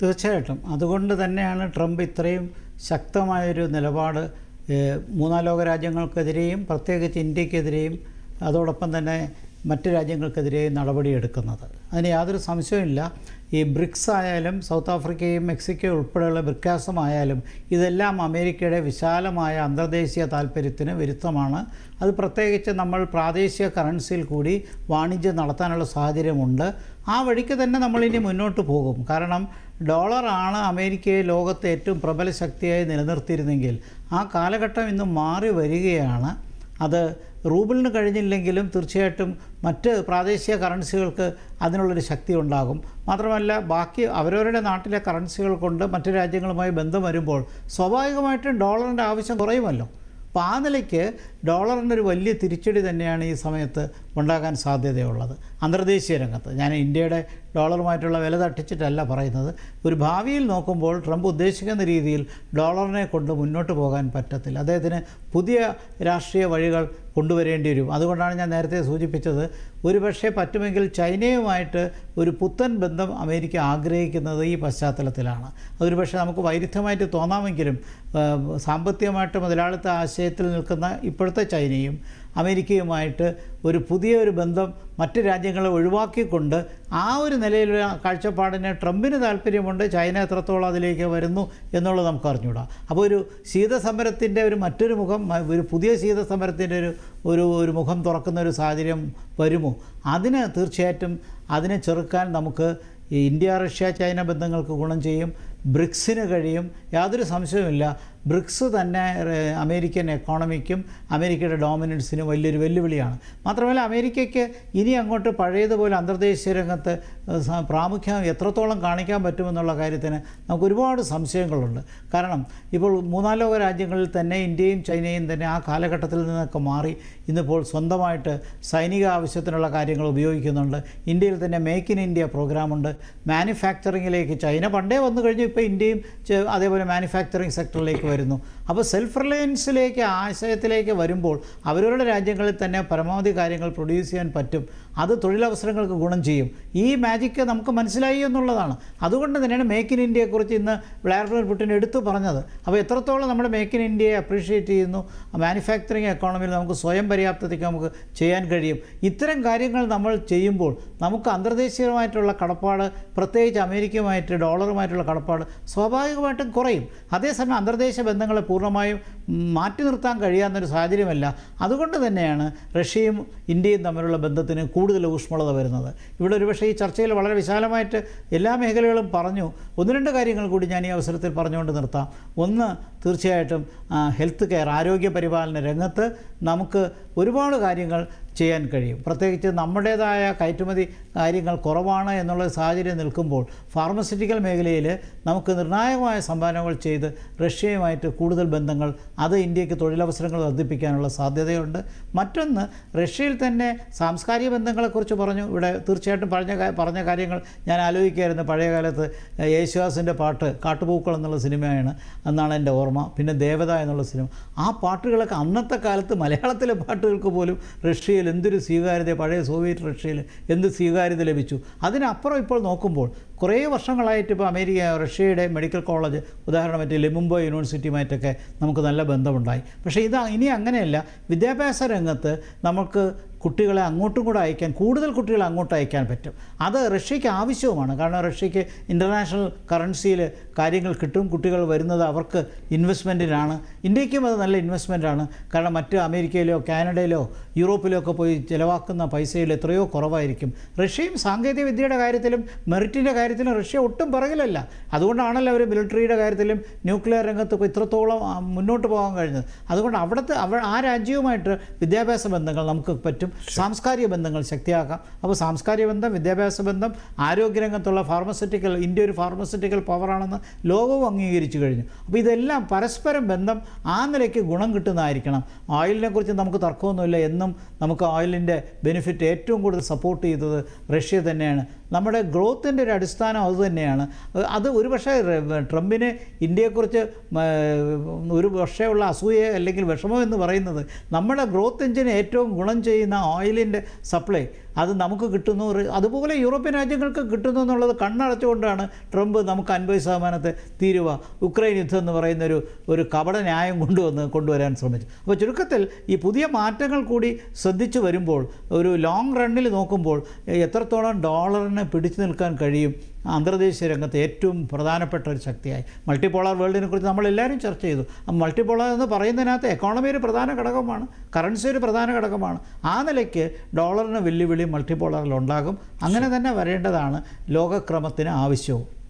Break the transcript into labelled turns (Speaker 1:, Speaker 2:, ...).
Speaker 1: തീർച്ചയായിട്ടും. അതുകൊണ്ട് തന്നെയാണ് ട്രംപ് ഇത്രയും ശക്തമായൊരു നിലപാട് മൂന്നാലോക മൂന്നാം ലോക രാജ്യങ്ങൾക്കെതിരെയും പ്രത്യേകിച്ച് ഇന്ത്യക്കെതിരെയും അതോടൊപ്പം തന്നെ മറ്റ് രാജ്യങ്ങൾക്കെതിരെയും നടപടിയെടുക്കുന്നത്. അതിന് യാതൊരു സംശയവുമില്ല ഈ ബ്രിക്സ് ആയാലും സൗത്ത് ആഫ്രിക്കയും മെക്സിക്കോ ഉൾപ്പെടെയുള്ള ബ്രിക്കാസമായാലും ഇതെല്ലാം അമേരിക്കയുടെ വിശാലമായ അന്തർദേശീയ താല്പര്യത്തിന് വിരുദ്ധമാണ്. അത് പ്രത്യേകിച്ച് നമ്മൾ പ്രാദേശിക കറൻസിയിൽ കൂടി വാണിജ്യം നടത്താനുള്ള സാഹചര്യമുണ്ട്. ആ വഴിക്ക് തന്നെ നമ്മളിനി മുന്നോട്ട് പോകും. കാരണം ഡോളറാണ് അമേരിക്കയെ ലോകത്തെ ഏറ്റവും പ്രബല ശക്തിയായി നിലനിർത്തിയിരുന്നെങ്കിൽ ആ കാലഘട്ടം ഇന്ന് മാറി വരികയാണ്. അത് റൂബിളിന് കഴിഞ്ഞില്ലെങ്കിലും തീർച്ചയായിട്ടും മറ്റ് പ്രാദേശിക കറൻസികൾക്ക് അതിനുള്ളൊരു ശക്തി ഉണ്ടാകും മാത്രമല്ല ബാക്കി അവരവരുടെ നാട്ടിലെ കറൻസികൾ കൊണ്ട് മറ്റ് രാജ്യങ്ങളുമായി ബന്ധം വരുമ്പോൾ സ്വാഭാവികമായിട്ടും ഡോളറിന്റെ ആവശ്യം കുറയുമല്ലോ. അപ്പോൾ ആ നിലയ്ക്ക് ഡോളറിന്റെ ഒരു വലിയ തിരിച്ചടി തന്നെയാണ് ഈ സമയത്ത് ഉണ്ടാകാൻ സാധ്യതയുള്ളത്. അന്തർദേശീയ രംഗത്ത്. ഞാൻ ഇന്ത്യയുടെ ഡോളറുമായിട്ടുള്ള വില തട്ടിച്ചിട്ടല്ല പറയുന്നത്. ഒരു ഭാവിയിൽ നോക്കുമ്പോൾ ട്രംപ് ഉദ്ദേശിക്കുന്ന രീതിയിൽ ഡോളറിനെ കൊണ്ട് മുന്നോട്ട് പോകാൻ പറ്റത്തില്ല. അദ്ദേഹത്തിന് പുതിയ രാഷ്ട്രീയ വഴികൾ കൊണ്ടുവരേണ്ടി വരും. അതുകൊണ്ടാണ് ഞാൻ നേരത്തെ സൂചിപ്പിച്ചത് ഒരുപക്ഷെ പറ്റുമെങ്കിൽ ചൈനയുമായിട്ട് ഒരു പുത്തൻ ബന്ധം അമേരിക്ക ആഗ്രഹിക്കുന്നത് ഈ പശ്ചാത്തലത്തിലാണ്. അതൊരു പക്ഷേ നമുക്ക് വൈരുദ്ധ്യമായിട്ട് തോന്നാമെങ്കിലും സാമ്പത്തികമായിട്ട് മുതലാളിത്ത ആശയത്തിൽ നിൽക്കുന്ന ഇപ്പോഴത്തെ ചൈനയും അമേരിക്കയുമായിട്ട് ഒരു പുതിയ ഒരു ബന്ധം മറ്റ് രാജ്യങ്ങളെ ഒഴിവാക്കിക്കൊണ്ട് ആ ഒരു നിലയിലുള്ള കാഴ്ചപ്പാടിന് ട്രംപിന് താല്പര്യമുണ്ട് ചൈന എത്രത്തോളം അതിലേക്ക് വരുന്നു എന്നുള്ളത് നമുക്ക് അറിഞ്ഞൂടാ അപ്പോൾ ഒരു ശീതസമരത്തിന്റെ ഒരു മറ്റൊരു മുഖം ഒരു പുതിയ ശീതസമരത്തിന്റെ ഒരു ഒരു ഒരു മുഖം തുറക്കുന്ന ഒരു സാഹചര്യം വരുമോ? അതിന് തീർച്ചയായിട്ടും അതിനെ ചെറുക്കാൻ നമുക്ക് ഇന്ത്യ റഷ്യ ചൈന ബന്ധങ്ങൾക്ക് ഗുണം ചെയ്യും. ബ്രിക്സിന് കഴിയും. യാതൊരു സംശയവുമില്ല. ബ്രിക്സ് തന്നെ അമേരിക്കൻ എക്കോണമിക്കും അമേരിക്കയുടെ ഡോമിനൻസിനും വലിയൊരു വെല്ലുവിളിയാണ്. മാത്രമല്ല അമേരിക്കയ്ക്ക് ഇനി അങ്ങോട്ട് പഴയതുപോലെ അന്തർദേശീയ രംഗത്ത് പ്രാമുഖ്യം എത്രത്തോളം കാണിക്കാൻ പറ്റുമെന്നുള്ള കാര്യത്തിന് നമുക്ക് ഒരുപാട് സംശയങ്ങളുണ്ട്. കാരണം ഇപ്പോൾ മൂന്നാലോക രാജ്യങ്ങളിൽ തന്നെ ഇന്ത്യയും ചൈനയും തന്നെ ആ കാലഘട്ടത്തിൽ നിന്നൊക്കെ മാറി ഇന്നിപ്പോൾ സ്വന്തമായിട്ട് സൈനിക ആവശ്യത്തിനുള്ള കാര്യങ്ങൾ ഉപയോഗിക്കുന്നുണ്ട്. ഇന്ത്യയിൽ തന്നെ മേക്ക് ഇൻ ഇന്ത്യ പ്രോഗ്രാമുണ്ട് മാനുഫാക്ചറിങ്ങിലേക്ക് ചൈന പണ്ടേ വന്നു കഴിഞ്ഞു ഇപ്പോൾ ഇന്ത്യയും അതേപോലെ മാനുഫാക്ചറിങ് സെക്ടറിലേക്ക് വരുന്നു. അപ്പോൾ സെൽഫ് റിലയൻസിലേക്ക് ആശയത്തിലേക്ക് വരുമ്പോൾ അവരവരുടെ രാജ്യങ്ങളിൽ തന്നെ പരമാവധി കാര്യങ്ങൾ പ്രൊഡ്യൂസ് ചെയ്യാൻ പറ്റും. അത് തൊഴിലവസരങ്ങൾക്ക് ഗുണം ചെയ്യും. ഈ മാജിക്ക് നമുക്ക് മനസ്സിലായി എന്നുള്ളതാണ്. അതുകൊണ്ട് തന്നെയാണ് മേക്ക് ഇൻ ഇന്ത്യയെക്കുറിച്ച് ഇന്ന് വ്ളാഡിമിർ പുടിൻ എടുത്തു പറഞ്ഞത്. അപ്പോൾ എത്രത്തോളം നമ്മൾ മേക്ക് ഇൻ ഇന്ത്യയെ അപ്രീഷിയേറ്റ് ചെയ്യുന്നു മാനുഫാക്ചറിങ് എക്കോണമിയിൽ നമുക്ക് സ്വയം പര്യാപ്തതയ്ക്ക് നമുക്ക് ചെയ്യാൻ കഴിയും. ഇത്തരം കാര്യങ്ങൾ നമ്മൾ ചെയ്യുമ്പോൾ നമുക്ക് അന്തർദേശീയമായിട്ടുള്ള കടപ്പാട് പ്രത്യേകിച്ച് അമേരിക്കയുമായിട്ട് ഡോളറുമായിട്ടുള്ള കടപ്പാട് സ്വാഭാവികമായിട്ടും കുറയും. അതേസമയം അന്തർദേശീയ ബന്ധങ്ങളെ പൂർണമായും മാറ്റി നിർത്താൻ കഴിയാവുന്നൊരു സാഹചര്യമല്ല. അതുകൊണ്ട് തന്നെയാണ് റഷ്യയും ഇന്ത്യയും തമ്മിലുള്ള ബന്ധത്തിന് കൂടുതൽ ഊഷ്മളത വരുന്നത്. ഇവിടെ ഒരുപക്ഷേ ഈ ചർച്ചയിൽ വളരെ വിശാലമായിട്ട് എല്ലാ മേഖലകളും പറഞ്ഞു. ഒന്ന് രണ്ട് കാര്യങ്ങൾ കൂടി ഞാൻ ഈ അവസരത്തിൽ പറഞ്ഞുകൊണ്ട് നിർത്താം. ഒന്ന് തീർച്ചയായിട്ടും ഹെൽത്ത് കെയർ ആരോഗ്യ പരിപാലന രംഗത്ത് നമുക്ക് ഒരുപാട് കാര്യങ്ങൾ ചെയ്യാൻ കഴിയും. പ്രത്യേകിച്ച് നമ്മുടേതായ കയറ്റുമതി കാര്യങ്ങൾ കുറവാണ് എന്നുള്ള സാഹചര്യം നിൽക്കുമ്പോൾ ഫാർമസ്യൂട്ടിക്കൽ മേഖലയിൽ നമുക്ക് നിർണായകമായ സംഭാവനകൾ ചെയ്ത് റഷ്യയുമായിട്ട് കൂടുതൽ ബന്ധങ്ങൾ അത് ഇന്ത്യയ്ക്ക് തൊഴിലവസരങ്ങൾ വർദ്ധിപ്പിക്കാനുള്ള സാധ്യതയുണ്ട്. മറ്റൊന്ന് റഷ്യയിൽ തന്നെ സാംസ്കാരിക ബന്ധങ്ങളെക്കുറിച്ച് പറഞ്ഞു. ഇവിടെ തീർച്ചയായിട്ടും പറഞ്ഞ പറഞ്ഞ കാര്യങ്ങൾ ഞാൻ ആലോചിക്കുകയായിരുന്നു. പഴയകാലത്ത് യേശുദാസിന്റെ പാട്ട് കാട്ടുപൂക്കൾ എന്നുള്ള സിനിമയാണ് എന്നാണ് എന്റെ ഓർമ്മ. പിന്നെ ദേവത എന്നുള്ള സിനിമ. ആ പാട്ടുകളൊക്കെ അന്നത്തെ കാലത്ത് മലയാളത്തിലെ പാട്ടുകൾക്ക് പോലും റഷ്യയിൽ എന്തൊരു സ്വീകാര്യത പഴയ സോവിയറ്റ് റഷ്യയിൽ എന്ത് സ്വീകാര്യത ലഭിച്ചു? അതിനപ്പുറം ഇപ്പോൾ നോക്കുമ്പോൾ കുറേ വർഷങ്ങളായിട്ട് ഇപ്പോൾ അമേരിക്ക റഷ്യയുടെ മെഡിക്കൽ കോളേജ് ഉദാഹരണം മറ്റേ ലിമുംബോ യൂണിവേഴ്സിറ്റിയുമായിട്ടൊക്കെ നമുക്ക് നല്ല ബന്ധമുണ്ടായി. പക്ഷേ ഇത് ഇനി അങ്ങനെയല്ല. വിദ്യാഭ്യാസ രംഗത്ത് നമുക്ക് കുട്ടികളെ അങ്ങോട്ടും കൂടെ അയക്കാൻ കൂടുതൽ കുട്ടികളെ അങ്ങോട്ട് അയക്കാൻ പറ്റും. അത് റഷ്യയ്ക്ക് ആവശ്യവുമാണ്. കാരണം റഷ്യയ്ക്ക് ഇന്റർനാഷണൽ കറൻസിയിൽ കാര്യങ്ങൾ കിട്ടും. കുട്ടികൾ വരുന്നത് അവർക്ക് ഇൻവെസ്റ്റ്മെന്റിനാണ് ഇന്ത്യക്കും അത് നല്ല ഇൻവെസ്റ്റ്മെന്റാണ് കാരണം മറ്റ് അമേരിക്കയിലോ കാനഡയിലോ യൂറോപ്പിലോ ഒക്കെ പോയി ചിലവാക്കുന്ന പൈസയിൽ എത്രയോ കുറവായിരിക്കും. റഷ്യയും സാങ്കേതിക വിദ്യയുടെ കാര്യത്തിലും മെറിറ്റിന്റെ കാര്യത്തിലും റഷ്യ ഒട്ടും പറകിലല്ല. അതുകൊണ്ടാണല്ലോ അവർ മിലിറ്ററിയുടെ കാര്യത്തിലും ന്യൂക്ലിയർ രംഗത്തൊക്കെ ഇത്രത്തോളം മുന്നോട്ട് പോകാൻ കഴിഞ്ഞത്. അതുകൊണ്ട് അവിടുത്തെ അവ ആ രാജ്യവുമായിട്ട് വിദ്യാഭ്യാസ ബന്ധങ്ങൾ നമുക്ക് പറ്റും. സാംസ്കാരിക ബന്ധങ്ങൾ ശക്തിയാക്കാം. അപ്പോൾ സാംസ്കാരിക ബന്ധം വിദ്യാഭ്യാസ ബന്ധം ആരോഗ്യരംഗത്തുള്ള ഫാർമസ്യൂട്ടിക്കൽ ഇന്ത്യ ഒരു ഫാർമസ്യൂട്ടിക്കൽ പവറാണെന്ന് ലോകവും അംഗീകരിച്ചു കഴിഞ്ഞു. അപ്പോൾ ഇതെല്ലാം പരസ്പരം ബന്ധം ആ നിലയ്ക്ക് ഗുണം കിട്ടുന്നതായിരിക്കണം. ഓയിലിനെ കുറിച്ച് നമുക്ക് തർക്കമൊന്നുമില്ല. എന്നും നമുക്ക് ഓയിലിന്റെ ബെനിഫിറ്റ് ഏറ്റവും കൂടുതൽ സപ്പോർട്ട് ചെയ്തത് റഷ്യ തന്നെയാണ്. നമ്മുടെ ഗ്രോത്തിന്റെ ഒരു അടിസ്ഥാനം അതുതന്നെയാണ് അത് ഒരു പക്ഷേ റെ- ട്രംപിന് ഇന്ത്യയെക്കുറിച്ച് ഒരു പക്ഷേയുള്ള അസൂയ അല്ലെങ്കിൽ വിഷമം എന്ന് പറയുന്നത് നമ്മുടെ ഗ്രോത്ത് എഞ്ചിന് ഏറ്റവും ഗുണം ചെയ്യുന്ന ഓയിലിന്റെ സപ്ലൈ. അത് നമുക്ക് കിട്ടുന്നു. അതുപോലെ യൂറോപ്യൻ രാജ്യങ്ങൾക്ക് കിട്ടുന്നു എന്നുള്ളത് കണ്ണടച്ചുകൊണ്ടാണ് ട്രംപ് നമുക്ക് അൻപത് ശതമാനത്തെ തീരുവ ഉക്രൈൻ യുദ്ധം എന്ന് പറയുന്ന ഒരു ഒരു കപട ന്യായം കൊണ്ടുവന്ന് കൊണ്ടുവരാൻ ശ്രമിച്ചു. അപ്പോൾ ചുരുക്കത്തിൽ ഈ പുതിയ മാറ്റങ്ങൾ കൂടി ശ്രദ്ധിച്ചു വരുമ്പോൾ ഒരു ലോങ് റണ്ണിൽ നോക്കുമ്പോൾ എത്രത്തോളം ഡോളറിനെ പിടിച്ചു നിൽക്കാൻ കഴിയും അന്തർദേശീയ രംഗത്ത് ഏറ്റവും പ്രധാനപ്പെട്ട ഒരു ശക്തിയായി. മൾട്ടിപോളാർ വേൾഡിനെ കുറിച്ച് നമ്മൾ നമ്മളെല്ലാവരും ചർച്ച ചെയ്തു. ആ മൾട്ടിപോളാർ എന്ന് പറയുന്നതിനകത്ത് എക്കോണമി ഒരു പ്രധാന ഘടകമാണ്. കറൻസി ഒരു പ്രധാന ഘടകമാണ്. ആ നിലയ്ക്ക് ഡോളറിന് വെല്ലുവിളി മൾട്ടിപോളാറിൽ ഉണ്ടാകും. അങ്ങനെ തന്നെ വരേണ്ടതാണ് ലോകക്രമത്തിന് ആവശ്യവും.